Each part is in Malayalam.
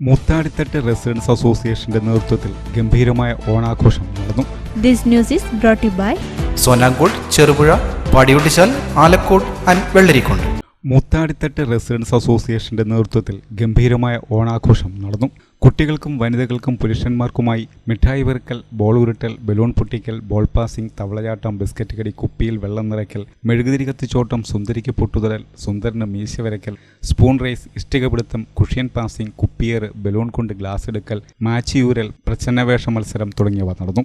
മുത്താടിത്തട്ട് റെസിഡൻസ് അസോസിയേഷന്റെ നേതൃത്വത്തിൽ ഗംഭീരമായ ഓണാഘോഷം നടന്നു. This news is brought by you by സോനാങ്കോട് ചെറുപുഴ പാടിയോട്ടിച്ചാൽ ആലക്കോട് ആൻഡ് വെള്ളരിക്കുണ്ട്. മുത്താടിത്തട്ട് റെസിഡൻസ് അസോസിയേഷന്റെ നേതൃത്വത്തിൽ ഗംഭീരമായ ഓണാഘോഷം നടന്നു. കുട്ടികൾക്കും വനിതകൾക്കും പുരുഷന്മാർക്കുമായി മിഠായി വെറുക്കൽ ബോൾ ഉരുട്ടൽ ബലൂൺ പൊട്ടിക്കൽ ബോൾ പാസിംഗ് തവളചാട്ടം ബിസ്ക്കറ്റ് കടി കുപ്പിയിൽ വെള്ളം നിറയ്ക്കൽ മെഴുകുതിരി കത്തിച്ചോട്ടം സുന്ദരിക്ക് പൊട്ടുതലൽ സുന്ദരന് മീശ വരയ്ക്കൽ സ്പൂൺ റേസ് ഇഷ്ടികപിടുത്തം കുഷ്യൻ പാസിംഗ് കുപ്പിയേറ് ബലൂൺ കൊണ്ട് ഗ്ലാസ് എടുക്കൽ മാച്ചിയൂരൽ പ്രച്ഛന്നവേഷ മത്സരം തുടങ്ങിയവ നടന്നു.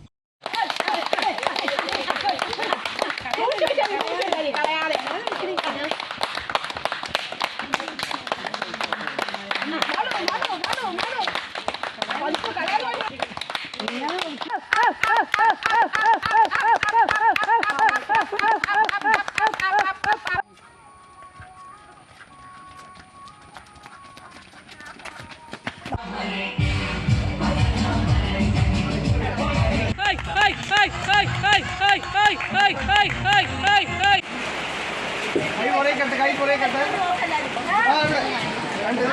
കൈ കുറേ കെട്ട് കൈ കുറേ കെട്ട് രണ്ട്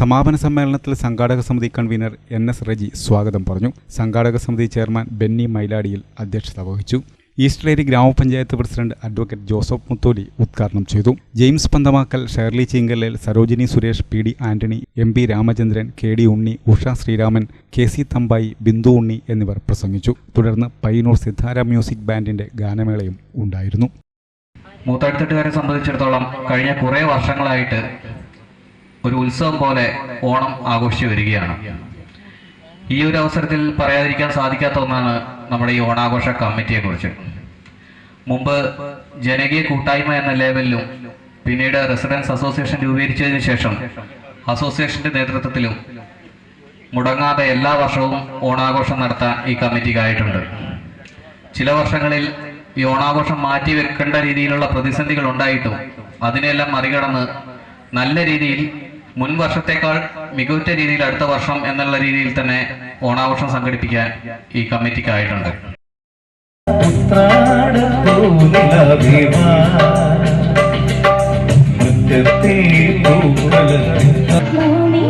സമാപന സമ്മേളനത്തിൽ സംഘാടക സമിതി കൺവീനർ എൻ എസ് റജി സ്വാഗതം പറഞ്ഞു. സംഘാടക സമിതി ചെയർമാൻ ബെന്നി മൈലാടിയിൽ അധ്യക്ഷത വഹിച്ചു. ഈസ്റ്റ്ലേരി ഗ്രാമപഞ്ചായത്ത് പ്രസിഡന്റ് അഡ്വക്കേറ്റ് ജോസഫ് മുത്തോലി ഉദ്ഘാടനം ചെയ്തു. James Panthamakkal Shirley Cheenkallel Sarojini Suresh P D Antony M P Ramachandran K D Unni Usha Sreeraman K C Thampayi Bindu Unni എന്നിവർ പ്രസംഗിച്ചു. തുടർന്ന് പയ്യന്നൂർ സിദ്ധാര മ്യൂസിക് ബാൻഡിന്റെ ഗാനമേളയും ഉണ്ടായിരുന്നു. മൂത്താടിത്തട്ടുകാരെ സംബന്ധിച്ചിടത്തോളം കഴിഞ്ഞ കുറേ വർഷങ്ങളായിട്ട് ഒരു ഉത്സവം പോലെ ഓണം ആഘോഷിച്ചു വരികയാണ്. ഈ ഒരു അവസരത്തിൽ പറയാതിരിക്കാൻ സാധിക്കാത്ത ഒന്നാണ് നമ്മുടെ ഈ ഓണാഘോഷ കമ്മിറ്റിയെ കുറിച്ച് മുമ്പ് ജനകീയ കൂട്ടായ്മ എന്ന ലേവലിലും പിന്നീട് റെസിഡൻസ് അസോസിയേഷൻ രൂപീകരിച്ചതിന് ശേഷം അസോസിയേഷന്റെ നേതൃത്വത്തിലും മുടങ്ങാതെ എല്ലാ വർഷവും ഓണാഘോഷം നടത്താൻ ഈ കമ്മിറ്റിക്കായിട്ടുണ്ട് ചില വർഷങ്ങളിൽ ഈ ഓണാഘോഷം മാറ്റി വെക്കേണ്ട രീതിയിലുള്ള പ്രതിസന്ധികൾ ഉണ്ടായിട്ടും അതിനെല്ലാം മറികടന്ന് നല്ല രീതിയിൽ മുൻ വർഷത്തേക്കാൾ മികവുറ്റ രീതിയിൽ അടുത്ത വർഷം എന്നുള്ള രീതിയിൽ തന്നെ ഓണാഘോഷം സംഘടിപ്പിക്കാൻ ഈ കമ്മിറ്റിക്കായിട്ടുണ്ട് ഭൂമിയെപ്പാടിയോടും